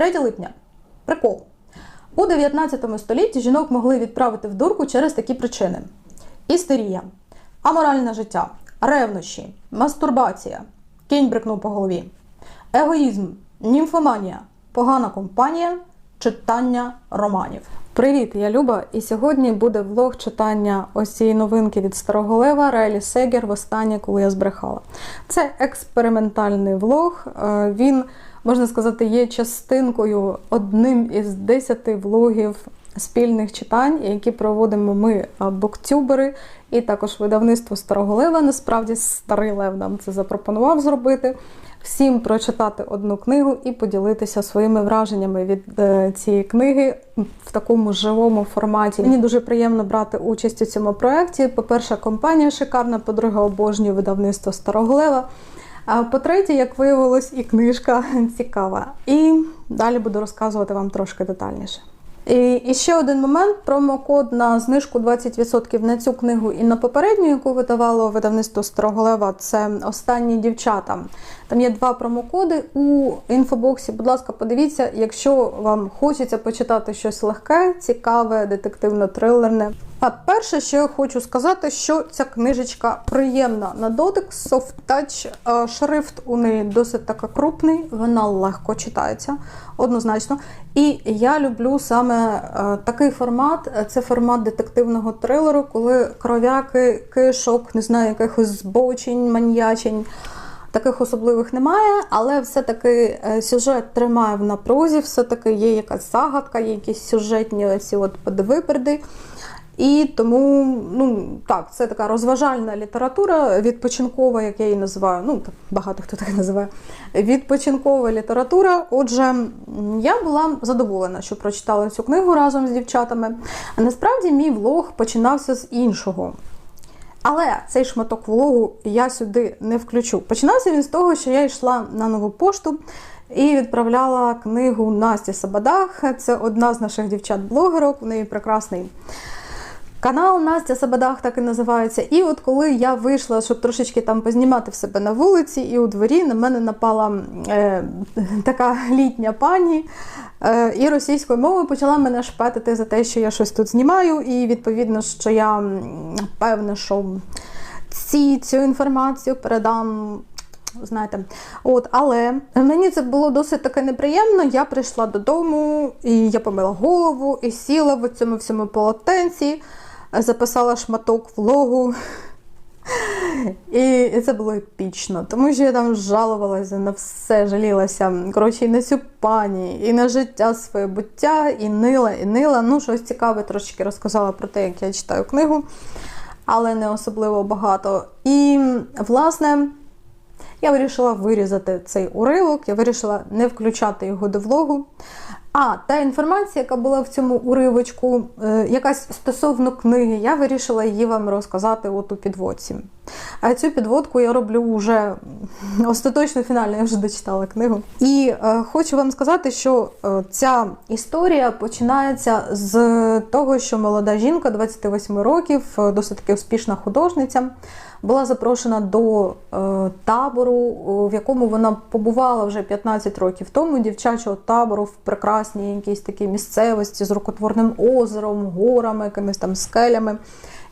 3 липня. Прикол. У 19 столітті жінок могли відправити в дурку через такі причини: істерія, аморальне життя, ревнощі, мастурбація, кінь брикнув по голові, егоїзм, німфоманія, погана компанія, читання романів. Привіт, я Люба, і сьогодні буде влог читання ось цієї новинки від Старого Лева Райлі Сегер востаннє, коли я збрехала. Це експериментальний влог. Е, Він, можна сказати, є частинкою одним із десяти влогів спільних читань, які проводимо ми, буктюбери, і також видавництво Старого Лева. Насправді, старий Лев нам це запропонував зробити. Всім прочитати одну книгу і поділитися своїми враженнями від е, цієї книги в такому живому форматі. Мені дуже приємно брати участь у цьому проєкті. По-перше, компанія шикарна, по-друге, обожнюю видавництво Старого Лева. А по-третє, як виявилось, і книжка цікава. І далі буду розказувати вам трошки детальніше. І, і ще один момент: промокод на знижку 20% на цю книгу і на попередню, яку видавало видавництво Старого Лева, це останні дівчата. Там є два промокоди у інфобоксі. Будь ласка, подивіться, якщо вам хочеться почитати щось легке, цікаве, детективно-трилерне. Перше, що я хочу сказати, що ця книжечка приємна на дотик, soft touch, е, шрифт у неї досить така крупний, вона легко читається, однозначно. І я люблю саме е, такий формат: це формат детективного трилеру, коли кров'яки, кишок, не знаю, якихось збочень, маньячень. Таких особливих немає, але все-таки е, сюжет тримає в напрузі, все-таки є якась загадка, є якісь сюжетні оці от подвиперди. І тому, ну так, це така розважальна література, відпочинкова, як я її називаю. Ну, так багато хто так називає. Відпочинкова література. Отже, я була задоволена, що прочитала цю книгу разом з дівчатами. А насправді мій влог починався з іншого. Але цей шматок влогу я сюди не включу. Починався він з того, що я йшла на нову пошту і відправляла книгу Насті Сабадах. Це одна з наших дівчат-блогерок, у неї прекрасний. Канал Настя Сабадах так і називається. І от коли я вийшла, щоб трошечки там познімати в себе на вулиці, і у дворі на мене напала е, така літня пані е, і російською мовою почала мене шпетити за те, що я щось тут знімаю. І відповідно, що я певна, що ці, цю інформацію передам. Знаєте, от, але мені це було досить таке неприємно. Я прийшла додому, і я помила голову, і сіла в цьому всьому полотенці записала шматок влогу. І це було епічно, тому що я там жалувалася на все, жалілася. Коротше, і на цю пані, і на життя своє буття, і нила, і нила. Ну, щось цікаве трошки розказала про те, як я читаю книгу, але не особливо багато. І, власне, я вирішила вирізати цей уривок, я вирішила не включати його до влогу. А та інформація, яка була в цьому уривочку, е, якась стосовно книги, я вирішила її вам розказати от у підводці. А цю підводку я роблю вже остаточно фінально, я вже дочитала книгу. І е, хочу вам сказати, що е, ця історія починається з того, що молода жінка 28 років, е, досить таки успішна художниця була запрошена до е, табору, в якому вона побувала вже 15 років тому, дівчачого табору в прекрасній якійсь такій місцевості з рукотворним озером, горами, якимись там скелями.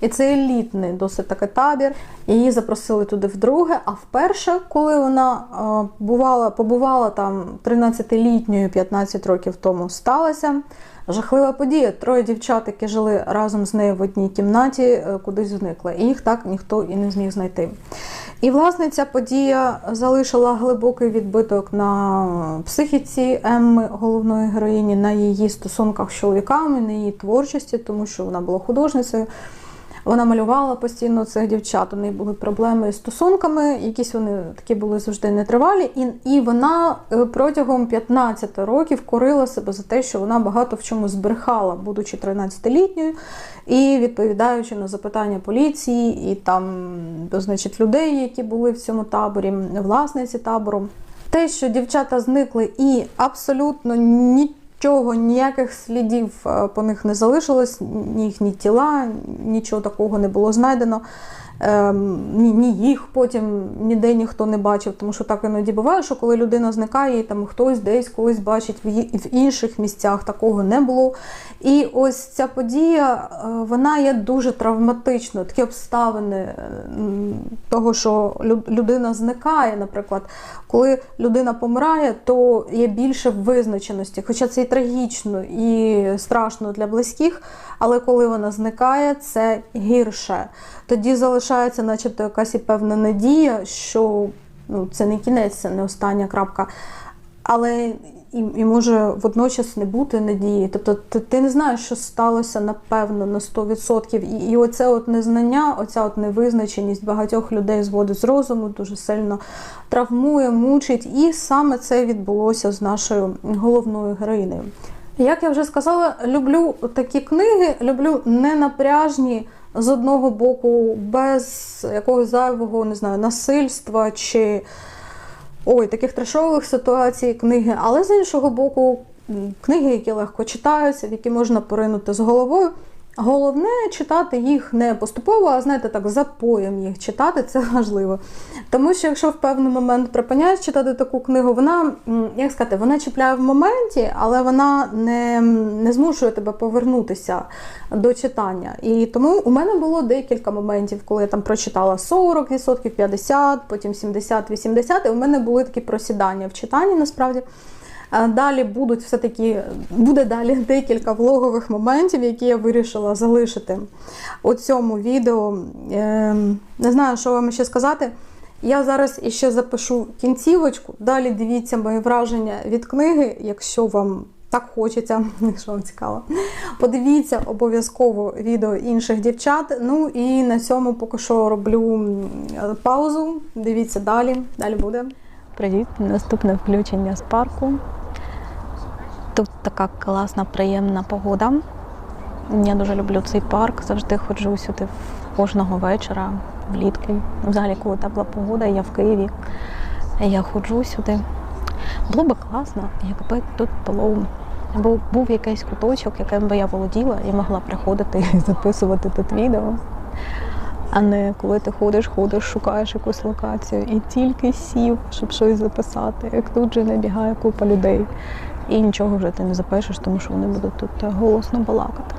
І це елітний досить такий табір. Її запросили туди вдруге. А вперше, коли вона е, бувала, побувала там 13-літньою 15 років тому, сталася жахлива подія. Троє дівчат, які жили разом з нею в одній кімнаті, е, кудись зникли. І їх так ніхто і не зміг знайти. І, власне, ця подія залишила глибокий відбиток на психіці Емми, головної героїні, на її стосунках з чоловіками, на її творчості, тому що вона була художницею. Вона малювала постійно цих дівчат. У неї були проблеми з стосунками, якісь вони такі були завжди нетривалі. І і вона е, протягом 15 років корила себе за те, що вона багато в чому збрехала, будучи 13-літньою, і відповідаючи на запитання поліції і там, значить, людей, які були в цьому таборі, власниці табору. Те, що дівчата зникли і абсолютно ні Чого ніяких слідів е, по них не залишилось, ні їхні тіла, нічого такого не було знайдено. Ем, ні, ні їх потім ніде ніхто не бачив, тому що так іноді буває, що коли людина зникає, і там хтось десь колись бачить в, інших місцях, такого не було. І ось ця подія, е, вона є дуже травматичною. Такі обставини е, того, що лю- людина зникає, наприклад, коли людина помирає, то є більше визначеності, хоча це і трагічно, і страшно для близьких, але коли вона зникає, це гірше. Тоді залишається, начебто, якась і певна надія, що ну, це не кінець, це не остання крапка. Але і, і може водночас не бути надії. Тобто ти, ти не знаєш, що сталося напевно на 100%. І, і оце от незнання, оця от невизначеність багатьох людей зводить з розуму, дуже сильно травмує, мучить. І саме це відбулося з нашою головною героїнею. Як я вже сказала, люблю такі книги, люблю ненапряжні з одного боку, без якогось зайвого, не знаю, насильства чи ой, таких трешових ситуацій книги, але з іншого боку, книги, які легко читаються, в які можна поринути з головою. Головне читати їх не поступово, а знаєте, так запоєм їх читати це важливо. Тому що якщо в певний момент припиняєш читати таку книгу, вона, як сказати, вона чіпляє в моменті, але вона не, не змушує тебе повернутися до читання. І тому у мене було декілька моментів, коли я там прочитала 40%, 50%, потім 70, 80%, і у мене були такі просідання в читанні насправді. Е, Далі будуть все-таки буде далі декілька влогових моментів, які я вирішила залишити у цьому відео. Ем, Не знаю, що вам ще сказати. Я зараз іще запишу кінцівочку. Далі дивіться мої враження від книги, якщо вам так хочеться, якщо вам цікаво. Подивіться обов'язково відео інших дівчат. Ну і на цьому поки що роблю паузу. Дивіться далі. Далі буде. Привіт, наступне включення з парку. Тут така класна, приємна погода. Я дуже люблю цей парк, завжди ходжу сюди кожного вечора, влітку. Взагалі, коли тепла погода, я в Києві. Я ходжу сюди. Було би класно, якби тут було був, був якийсь куточок, яким би я володіла і могла приходити і записувати тут відео. А не коли ти ходиш, ходиш, шукаєш якусь локацію і тільки сів, щоб щось записати. Як тут же набігає купа людей. І нічого вже ти не запишеш, тому що вони будуть тут голосно балакати.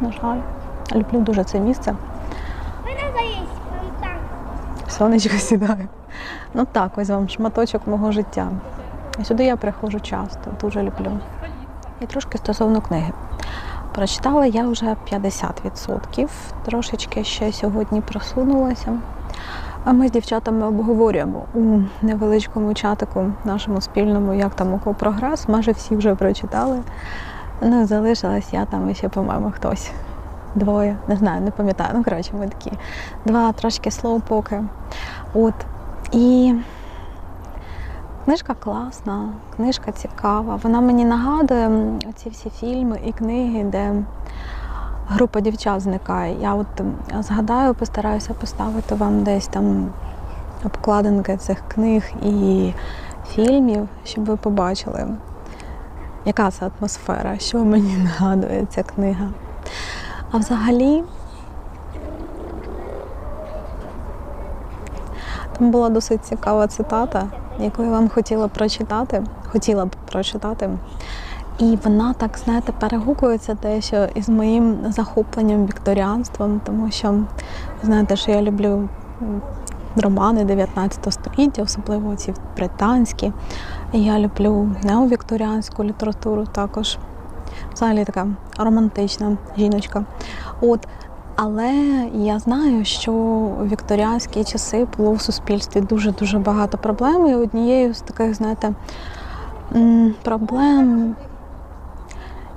На жаль. Люблю дуже це місце. Сонечко сідає. Ну так, ось вам шматочок мого життя. Сюди я приходжу часто, дуже люблю. І трошки стосовно книги. Прочитала я вже 50%, трошечки ще сьогодні просунулася. А ми з дівчатами обговорюємо у невеличкому чатику нашому спільному, як там кого прогрес. Майже всі вже прочитали. Ну, залишилась я там і ще, по-моєму, хтось. Двоє, не знаю, не пам'ятаю. Ну, коротше, ми такі два трошки слоупоки. От. І книжка класна, книжка цікава. Вона мені нагадує ці всі фільми і книги, де група дівчат зникає. Я от згадаю, постараюся поставити вам десь там обкладинки цих книг і фільмів, щоб ви побачили, яка це атмосфера, що мені нагадує ця книга. А взагалі, там була досить цікава цитата, яку я вам хотіла прочитати, хотіла б прочитати. І вона так, знаєте, перегукується дещо із моїм захопленням вікторіанством, тому що знаєте, що я люблю романи 19 століття, особливо ці британські. Я люблю неовікторіанську літературу також. Взагалі така романтична жіночка. От. Але я знаю, що у вікторіанські часи було в суспільстві дуже-дуже багато проблем. І однією з таких, знаєте, проблем,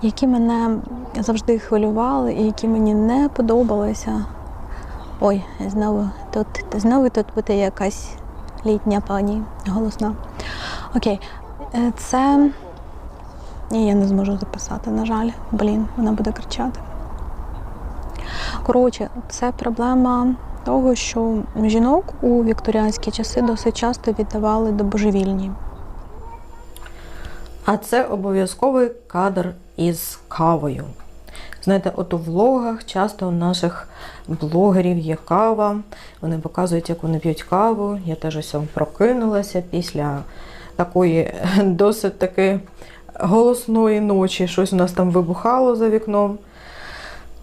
які мене завжди хвилювали і які мені не подобалися. Ой, знову тут знову тут буде якась літня пані голосна. Окей, е, це. Ні, я не зможу записати, на жаль. Блін, вона буде кричати. Коротше, це проблема того, що жінок у вікторіанські часи досить часто віддавали до божевільні. А це обов'язковий кадр із кавою. Знаєте, от у влогах часто у наших блогерів є кава. Вони показують, як вони п'ють каву. Я теж ось прокинулася після такої досить таки голосної ночі. Щось у нас там вибухало за вікном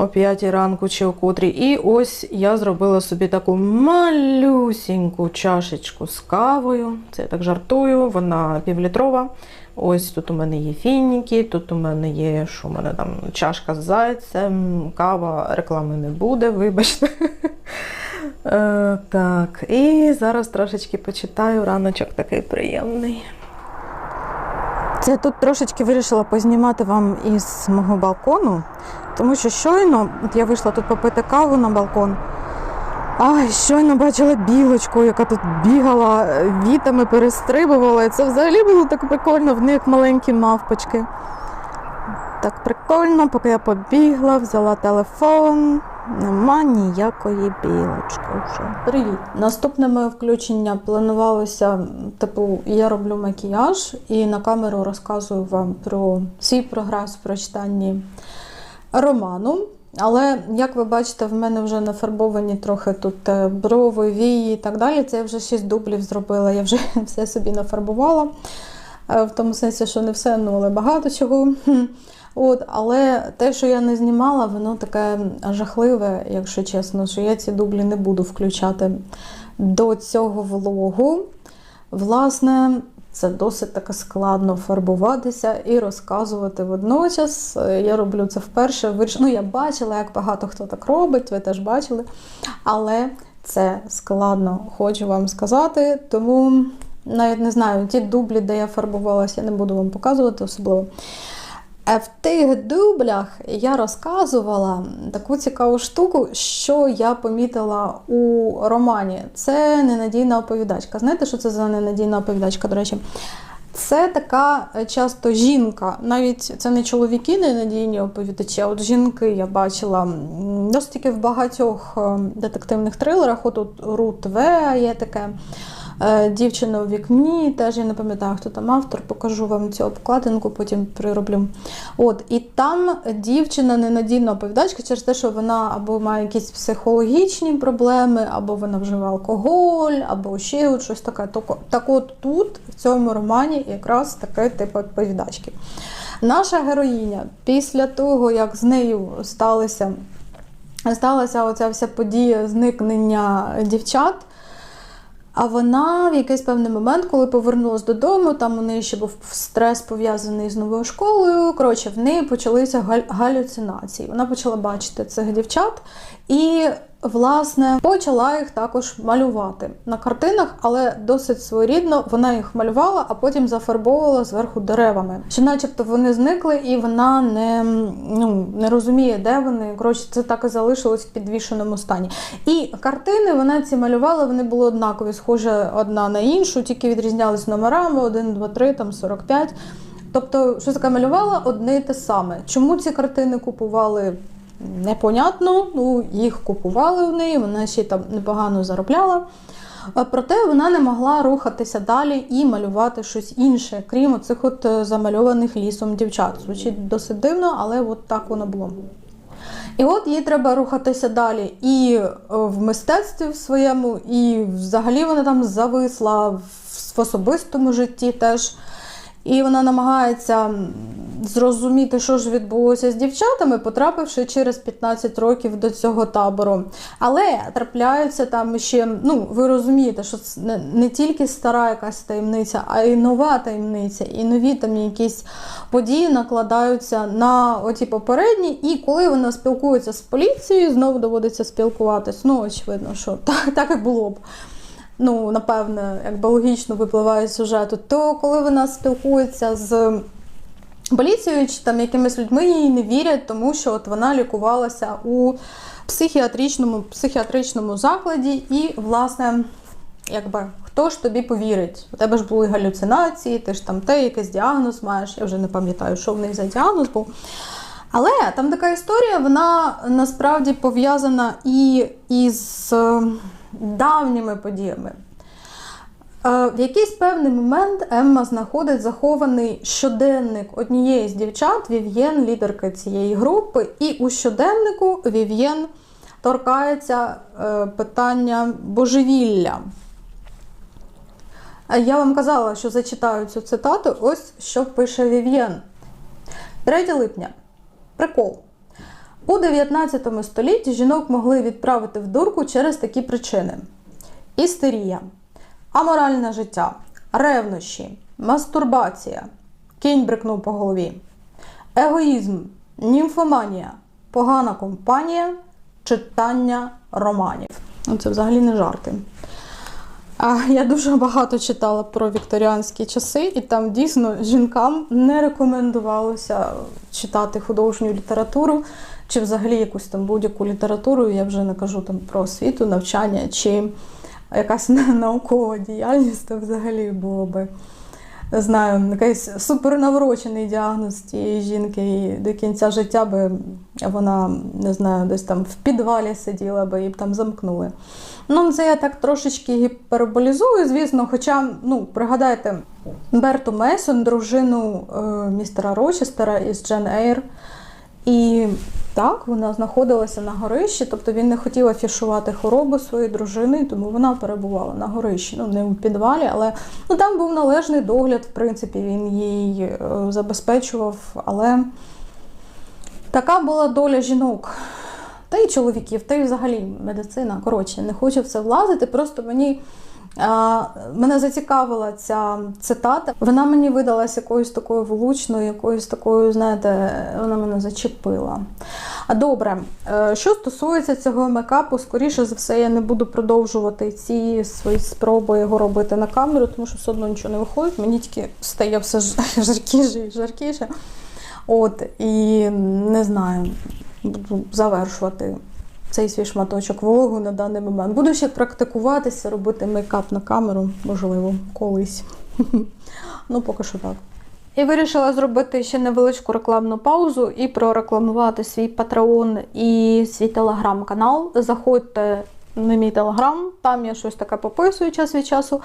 о 5 ранку чи о котрій. І ось я зробила собі таку малюсіньку чашечку з кавою. Це я так жартую, вона півлітрова. Ось тут у мене є фініки, тут у мене є, що у мене там чашка з зайцем, кава, реклами не буде, вибачте. Е, так, і зараз трошечки почитаю. Раночок такий приємний. Це я тут трошечки вирішила познімати вам із мого балкону, тому що щойно от я вийшла тут попити каву на балкон. Ай, щойно бачила білочку, яка тут бігала, вітами перестрибувала. Це взагалі було так прикольно, в них маленькі мавпочки. Так прикольно, поки я побігла, взяла телефон. Нема ніякої білочки вже. Привіт. Наступне моє включення планувалося, типу, я роблю макіяж і на камеру розказую вам про свій прогрес в прочитанні роману. Але, як ви бачите, в мене вже нафарбовані трохи тут е, брови, вії і так далі. Це я вже 6 дублів зробила, я вже все собі нафарбувала. Е, В тому сенсі, що не все, ну, але багато чого. От, але те, що я не знімала, воно таке жахливе, якщо чесно, що я ці дублі не буду включати до цього влогу. Власне, це досить таки складно фарбуватися і розказувати водночас. Я роблю це вперше. Ну, я бачила, як багато хто так робить, ви теж бачили. Але це складно, хочу вам сказати. Тому навіть не знаю, ті дублі, де я фарбувалася, я не буду вам показувати особливо. Е, В тих дублях я розказувала таку цікаву штуку, що я помітила у романі. Це ненадійна оповідачка. Знаєте, що це за ненадійна оповідачка, до речі? Це така е, часто жінка, навіть це не чоловіки ненадійні оповідачі, а от жінки я бачила досить в багатьох е, детективних трилерах. От Рут В є таке. Е, Дівчина у вікні, теж я не пам'ятаю, хто там автор, покажу вам цю обкладинку, потім прироблю. От, і там дівчина ненадійна оповідачка через те, що вона або має якісь психологічні проблеми, або вона вживає алкоголь, або ще щось таке. Так от тут, в цьому романі, якраз таке тип оповідачки. Наша героїня після того, як з нею сталося, сталася оця вся подія зникнення дівчат. А вона в якийсь певний момент, коли повернулася додому, там у неї ще був стрес пов'язаний з новою школою. Коротше, в неї почалися галюцинації. Вона почала бачити цих дівчат і, власне, почала їх також малювати на картинах, але досить своєрідно вона їх малювала, а потім зафарбовувала зверху деревами. Що, начебто, вони зникли, і вона не, ну, не розуміє, де вони. Коротше, це так і залишилось в підвішеному стані. І картини вона ці малювала, вони були однакові, схожі одна на іншу, тільки відрізнялись номерами 1, 2, 3, там 45. Тобто, що таке малювала одне і те саме. Чому ці картини купували? Непонятно, ну їх купували у неї, вона ще там непогано заробляла. Е, Проте вона не могла рухатися далі і малювати щось інше, крім оцих от е, замальованих лісом дівчат. Звучить досить дивно, але от так воно було. І от їй треба рухатися далі і е, в мистецтві в своєму, і взагалі вона там зависла в в особистому житті теж. І вона намагається зрозуміти, що ж відбулося з дівчатами, потрапивши через 15 років до цього табору. Але трапляються там ще, ну ви розумієте, що це не, тільки стара якась таємниця, а й нова таємниця, і нові там якісь події накладаються на оті попередні. І коли вона спілкується з поліцією, знову доводиться спілкуватись. Ну, очевидно, що так, так і було б ну, напевне, якби логічно випливає з сюжету, то коли вона спілкується з поліцією чи там якимись людьми, їй не вірять, тому що от вона лікувалася у психіатричному, психіатричному закладі, і, власне, якби хто ж тобі повірить? У тебе ж були галюцинації, ти ж там те, якийсь діагноз маєш. Я вже не пам'ятаю, що в неї за діагноз був. Але там така історія, вона насправді пов'язана і із давніми подіями. Е, В якийсь певний момент Емма знаходить захований щоденник однієї з дівчат, Вів'єн, лідерки цієї групи, і у щоденнику Вів'єн торкається е, питання божевілля. Е, Я вам казала, що зачитаю цю цитату. Ось що пише Вів'єн. 3 липня. Прикол. У 19 столітті жінок могли відправити в дурку через такі причини: істерія, аморальне життя, ревнощі, мастурбація, кінь брикнув по голові, егоїзм, німфоманія, погана компанія, читання романів. Ну, Це взагалі не жарти. Я дуже багато читала про вікторіанські часи, і там дійсно жінкам не рекомендувалося читати художню літературу чи взагалі якусь там будь-яку літературу. Я вже не кажу там про освіту, навчання чи якась наукова діяльність, то взагалі було би. Не знаю, якийсь супернаврочений діагноз цієї жінки, і до кінця життя би вона, не знаю, десь там в підвалі сиділа би і б там замкнули. Ну, це я так трошечки гіперболізую, звісно. Хоча, ну, пригадайте, Берту Мейсон, дружину е, містера Рочестера із Джен Ейр. І так, вона знаходилася на горищі, тобто він не хотів афішувати хворобу своєї дружини, тому вона перебувала на горищі. Ну, не у підвалі, але ну, там був належний догляд, в принципі, він їй е, забезпечував. Але така була доля жінок. Та й чоловіків, та й взагалі медицина. Коротше, не хочу в це влазити. Просто мені а, мене зацікавила ця цитата. Вона мені видалась якоюсь такою влучною, якоюсь такою, знаєте, вона мене зачепила. А добре, е, що стосується цього мекапу, скоріше за все, я не буду продовжувати ці свої спроби його робити на камеру, тому що все одно нічого не виходить. Мені тільки стає все жаркіше і жаркіше. От, і не знаю, буду завершувати цей свій шматочок вологу на даний момент. Буду ще практикуватися, робити мейкап на камеру, можливо, колись. Ну, поки що так. І вирішила зробити ще невеличку рекламну паузу і прорекламувати свій патреон і свій телеграм-канал. Заходьте на мій телеграм, там я щось таке пописую час від часу.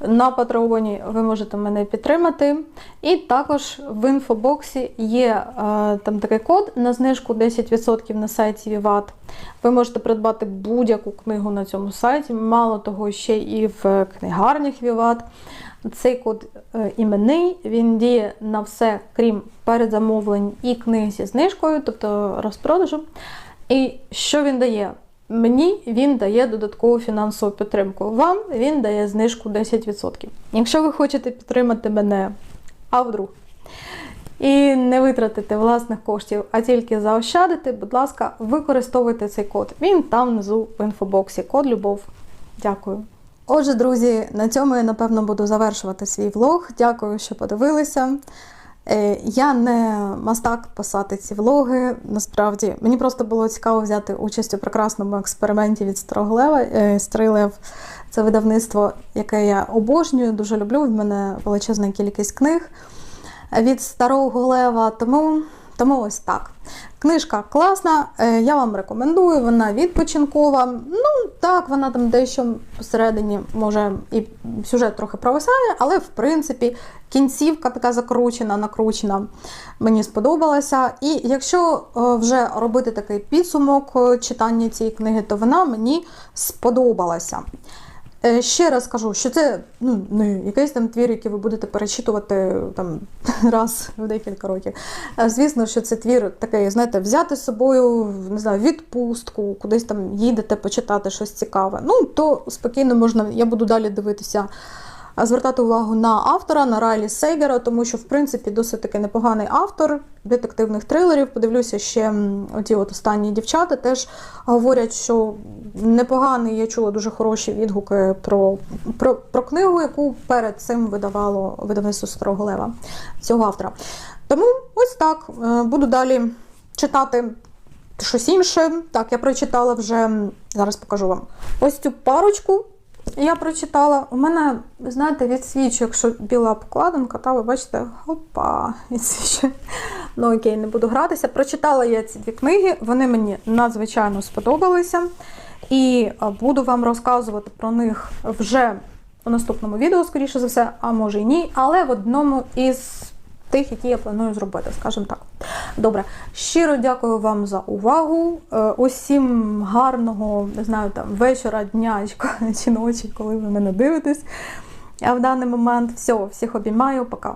На патреоні ви можете мене підтримати. І також в інфобоксі є е, там такий код на знижку 10% на сайті Vivat. Ви можете придбати будь-яку книгу на цьому сайті. Мало того, ще і в книгарнях Vivat. Цей код е, іменний, він діє на все, крім передзамовлень і книг зі знижкою, тобто розпродажу. І що він дає? Мені він дає додаткову фінансову підтримку. Вам він дає знижку 10%. Якщо ви хочете підтримати мене, а вдруг, і не витратити власних коштів, а тільки заощадити, будь ласка, використовуйте цей код. Він там внизу в інфобоксі. Код Любов. Дякую. Отже, друзі, на цьому я напевно буду завершувати свій влог. Дякую, що подивилися. Е, Я не мастак писати ці влоги. Насправді мені просто було цікаво взяти участь у прекрасному експерименті від Старого Лева. Е, це видавництво, яке я обожнюю, дуже люблю. В мене величезна кількість книг від Старого Лева. Тому, тому ось так. Книжка класна, е, я вам рекомендую, вона відпочинкова. Ну, так, вона там дещо посередині, може, і сюжет трохи провисає, але в принципі кінцівка така закручена, накручена, мені сподобалася. І якщо е, вже робити такий підсумок е, читання цієї книги, то вона мені сподобалася. Е, Ще раз кажу, що це ну, не якийсь там твір, який ви будете перечитувати там раз в декілька років. Звісно, що це твір такий, знаєте, взяти з собою не знаю, відпустку, кудись там їдете почитати щось цікаве. Ну, то спокійно можна, я буду далі дивитися, звертати увагу на автора, на Райлі Сейгера, тому що, в принципі, досить таки непоганий автор детективних трилерів. Подивлюся ще м, оті от останні дівчата теж говорять, що непоганий, я чула дуже хороші відгуки про, про, про книгу, яку перед цим видавало видавництво Старого Лева цього автора. Тому ось так. е, Буду далі читати щось інше. Так, я прочитала вже, зараз покажу вам. Ось цю парочку. Я прочитала. У мене, знаєте, відсвічує, якщо біла обкладинка, та ви бачите, хопа, відсвічує. Ну окей, не буду гратися. Прочитала я ці дві книги, вони мені надзвичайно сподобалися. І буду вам розказувати про них вже у наступному відео, скоріше за все, а може й ні, але в одному із тих, які я планую зробити, скажімо так. Добре, щиро дякую вам за увагу. Е, Усім гарного, не знаю, там вечора, дня чи ночі, коли ви мене дивитесь. А в даний момент все, всіх обіймаю, пока.